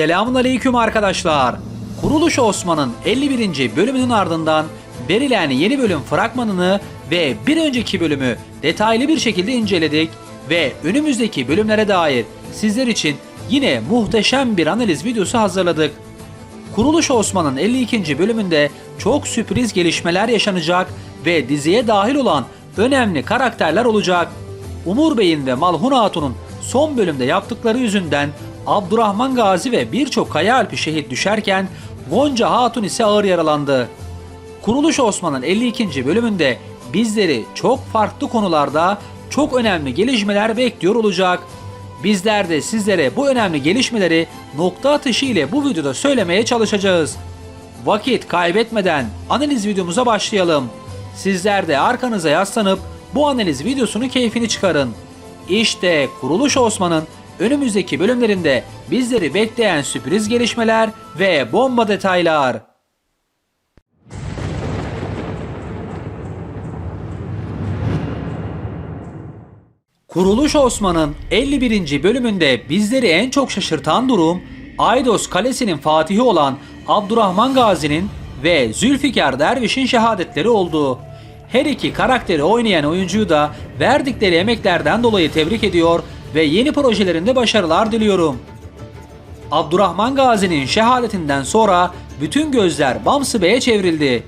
Selamun Aleyküm arkadaşlar. Kuruluş Osman'ın 51. bölümünün ardından verilen yeni bölüm fragmanını ve bir önceki bölümü detaylı bir şekilde inceledik ve önümüzdeki bölümlere dair sizler için yine muhteşem bir analiz videosu hazırladık. Kuruluş Osman'ın 52. bölümünde çok sürpriz gelişmeler yaşanacak ve diziye dahil olan önemli karakterler olacak. Umur Bey'in ve Malhun Hatun'un son bölümde yaptıkları yüzünden Abdurrahman Gazi ve birçok Kaya Alp'i şehit düşerken Gonca Hatun ise ağır yaralandı. Kuruluş Osman'ın 52. bölümünde bizleri çok farklı konularda çok önemli gelişmeler bekliyor olacak. Bizler de sizlere bu önemli gelişmeleri nokta atışı ile bu videoda söylemeye çalışacağız. Vakit kaybetmeden analiz videomuza başlayalım. Sizler de arkanıza yaslanıp bu analiz videosunu keyfini çıkarın. İşte Kuruluş Osman'ın önümüzdeki bölümlerinde bizleri bekleyen sürpriz gelişmeler ve bomba detaylar. Kuruluş Osman'ın 51. bölümünde bizleri en çok şaşırtan durum Aydos Kalesi'nin fatihi olan Abdurrahman Gazi'nin ve Zülfikar Derviş'in şehadetleri oldu. Her iki karakteri oynayan oyuncuyu da verdikleri emeklerden dolayı tebrik ediyor ve yeni projelerinde başarılar diliyorum. Abdurrahman Gazi'nin şehadetinden sonra bütün gözler Bamsı Bey'e çevrildi.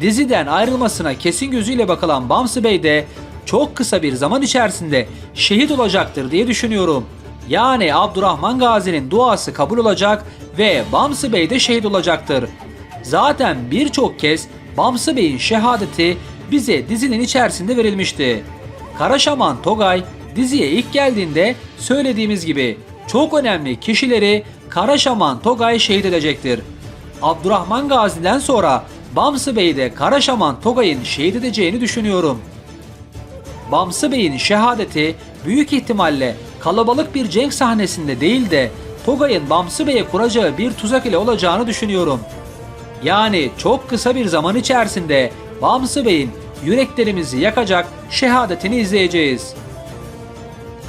Diziden ayrılmasına kesin gözüyle bakılan Bamsı Bey de çok kısa bir zaman içerisinde şehit olacaktır diye düşünüyorum. Yani Abdurrahman Gazi'nin duası kabul olacak ve Bamsı Bey de şehit olacaktır. Zaten birçok kez Bamsı Bey'in şehadeti bize dizinin içerisinde verilmişti. Karaşaman Togay diziye ilk geldiğinde söylediğimiz gibi çok önemli kişileri Karaşaman Togay şehit edecektir. Abdurrahman Gazi'den sonra Bamsı Bey de Karaşaman Togay'ın şehit edeceğini düşünüyorum. Bamsı Bey'in şehadeti büyük ihtimalle kalabalık bir cenk sahnesinde değil de Togay'ın Bamsı Bey'e kuracağı bir tuzak ile olacağını düşünüyorum. Yani çok kısa bir zaman içerisinde Bamsı Bey'in yüreklerimizi yakacak şehadetini izleyeceğiz.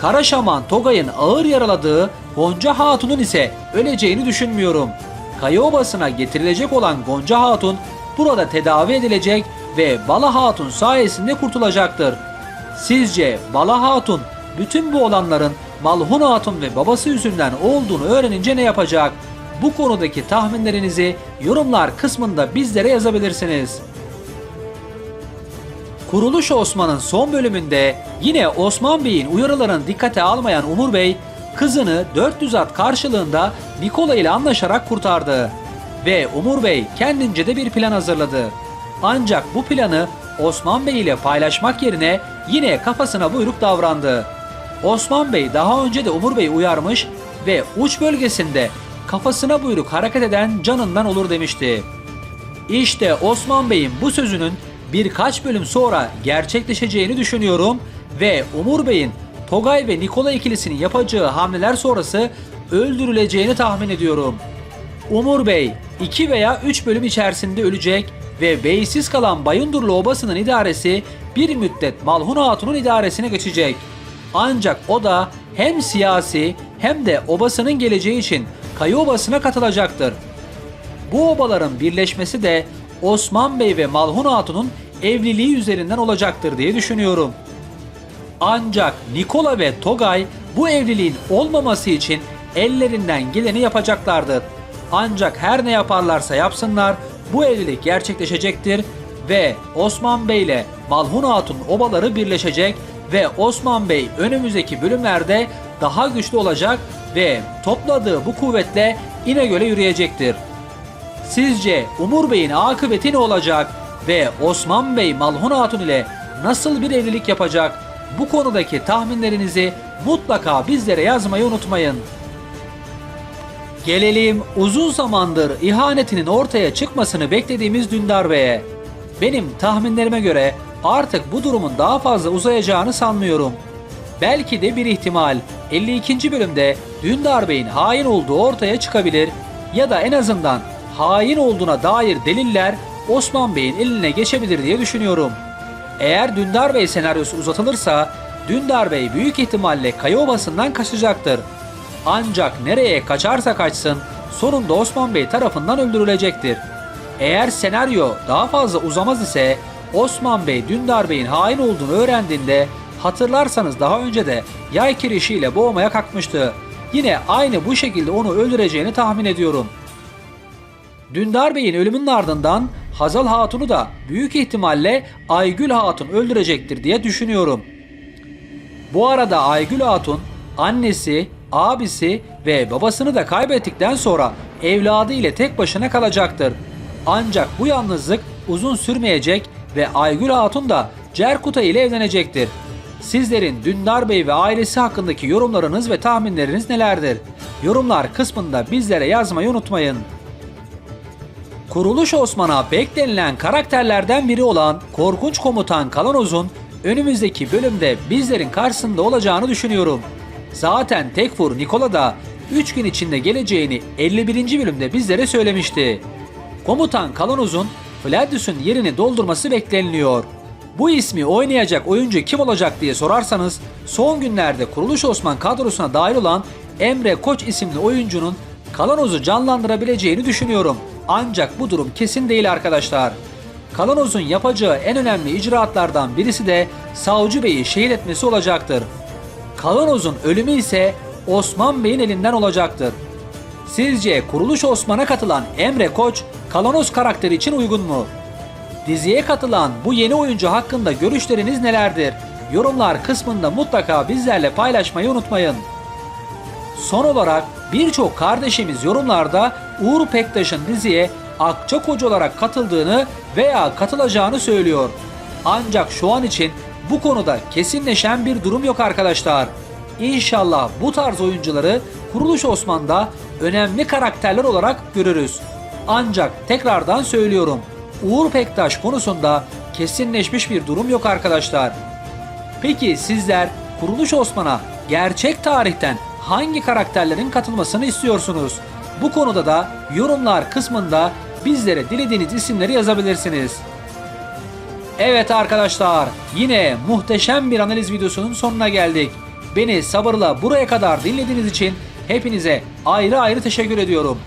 Karaşaman Togay'ın ağır yaraladığı Gonca Hatun'un ise öleceğini düşünmüyorum. Kaya Obası'na getirilecek olan Gonca Hatun burada tedavi edilecek ve Bala Hatun sayesinde kurtulacaktır. Sizce Bala Hatun bütün bu olanların Malhun Hatun ve babası yüzünden olduğunu öğrenince ne yapacak? Bu konudaki tahminlerinizi yorumlar kısmında bizlere yazabilirsiniz. Kuruluş Osman'ın son bölümünde yine Osman Bey'in uyarılarını dikkate almayan Umur Bey kızını 400 at karşılığında Nikola ile anlaşarak kurtardı. Ve Umur Bey kendince de bir plan hazırladı. Ancak bu planı Osman Bey ile paylaşmak yerine yine kafasına buyruk davrandı. Osman Bey daha önce de Umur Bey uyarmış ve uç bölgesinde kafasına buyruk hareket eden canından olur demişti. İşte Osman Bey'in bu sözünün birkaç bölüm sonra gerçekleşeceğini düşünüyorum ve Umur Bey'in Togay ve Nikola ikilisinin yapacağı hamleler sonrası öldürüleceğini tahmin ediyorum. Umur Bey 2 veya 3 bölüm içerisinde ölecek ve beysiz kalan Bayındurlu Obası'nın idaresi bir müddet Malhun Hatun'un idaresine geçecek. Ancak o da hem siyasi hem de obasının geleceği için Kayı Obası'na katılacaktır. Bu obaların birleşmesi de Osman Bey ve Malhun Hatun'un evliliği üzerinden olacaktır diye düşünüyorum. Ancak Nikola ve Togay bu evliliğin olmaması için ellerinden geleni yapacaklardır. Ancak her ne yaparlarsa yapsınlar bu evlilik gerçekleşecektir ve Osman Bey ile Malhun Hatun obaları birleşecek ve Osman Bey önümüzdeki bölümlerde daha güçlü olacak ve topladığı bu kuvvetle İnegöl'e yürüyecektir. Sizce Umur Bey'in akıbeti ne olacak ve Osman Bey Malhun Hatun ile nasıl bir evlilik yapacak? Bu konudaki tahminlerinizi mutlaka bizlere yazmayı unutmayın. Gelelim uzun zamandır ihanetinin ortaya çıkmasını beklediğimiz Dündar Bey'e. Benim tahminlerime göre artık bu durumun daha fazla uzayacağını sanmıyorum. Belki de bir ihtimal 52. bölümde Dündar Bey'in hain olduğu ortaya çıkabilir ya da en azından hain olduğuna dair deliller Osman Bey'in eline geçebilir diye düşünüyorum. Eğer Dündar Bey senaryosu uzatılırsa Dündar Bey büyük ihtimalle Kaya Obası'ndan kaçacaktır. Ancak nereye kaçarsa kaçsın sonunda Osman Bey tarafından öldürülecektir. Eğer senaryo daha fazla uzamaz ise Osman Bey Dündar Bey'in hain olduğunu öğrendiğinde hatırlarsanız daha önce de yay kirişiyle boğmaya kalkmıştı. Yine aynı bu şekilde onu öldüreceğini tahmin ediyorum. Dündar Bey'in ölümünün ardından Hazal Hatun'u da büyük ihtimalle Aygül Hatun öldürecektir diye düşünüyorum. Bu arada Aygül Hatun annesi, abisi ve babasını da kaybettikten sonra evladı ile tek başına kalacaktır. Ancak bu yalnızlık uzun sürmeyecek ve Aygül Hatun da Cerkuta ile evlenecektir. Sizlerin Dündar Bey ve ailesi hakkındaki yorumlarınız ve tahminleriniz nelerdir? Yorumlar kısmında bizlere yazmayı unutmayın. Kuruluş Osman'a beklenilen karakterlerden biri olan korkunç komutan Kalanoz'un önümüzdeki bölümde bizlerin karşısında olacağını düşünüyorum. Zaten Tekfur Nikola da 3 gün içinde geleceğini 51. bölümde bizlere söylemişti. Komutan Kalanoz'un Flavius'un yerini doldurması bekleniliyor. Bu ismi oynayacak oyuncu kim olacak diye sorarsanız son günlerde Kuruluş Osman kadrosuna dahil olan Emre Koç isimli oyuncunun Kalanoz'u canlandırabileceğini düşünüyorum. Ancak bu durum kesin değil arkadaşlar. Kalanoz'un yapacağı en önemli icraatlardan birisi de Savcı Bey'i şehit etmesi olacaktır. Kalanoz'un ölümü ise Osman Bey'in elinden olacaktır. Sizce Kuruluş Osman'a katılan Emre Koç, Kalanos karakteri için uygun mu? Diziye katılan bu yeni oyuncu hakkında görüşleriniz nelerdir? Yorumlar kısmında mutlaka bizlerle paylaşmayı unutmayın. Son olarak birçok kardeşimiz yorumlarda Uğur Pektaş'ın diziye Akçakoç olarak katıldığını veya katılacağını söylüyor. Ancak şu an için bu konuda kesinleşen bir durum yok arkadaşlar. İnşallah bu tarz oyuncuları Kuruluş Osman'da önemli karakterler olarak görürüz. Ancak tekrardan söylüyorum. Uğur Pektaş konusunda kesinleşmiş bir durum yok arkadaşlar. Peki sizler Kuruluş Osman'a gerçek tarihten hangi karakterlerin katılmasını istiyorsunuz? Bu konuda da yorumlar kısmında bizlere dilediğiniz isimleri yazabilirsiniz. Evet arkadaşlar, yine muhteşem bir analiz videosunun sonuna geldik. Beni sabırla buraya kadar dinlediğiniz için hepinize ayrı ayrı teşekkür ediyorum.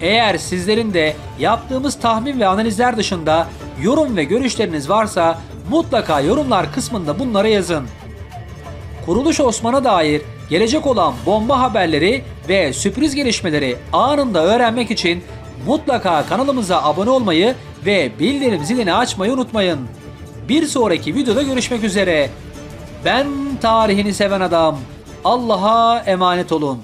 Eğer sizlerin de yaptığımız tahmin ve analizler dışında yorum ve görüşleriniz varsa mutlaka yorumlar kısmında bunları yazın. Kuruluş Osman'a dair gelecek olan bomba haberleri ve sürpriz gelişmeleri anında öğrenmek için mutlaka kanalımıza abone olmayı ve bildirim zilini açmayı unutmayın. Bir sonraki videoda görüşmek üzere. Ben tarihini seven adam. Allah'a emanet olun.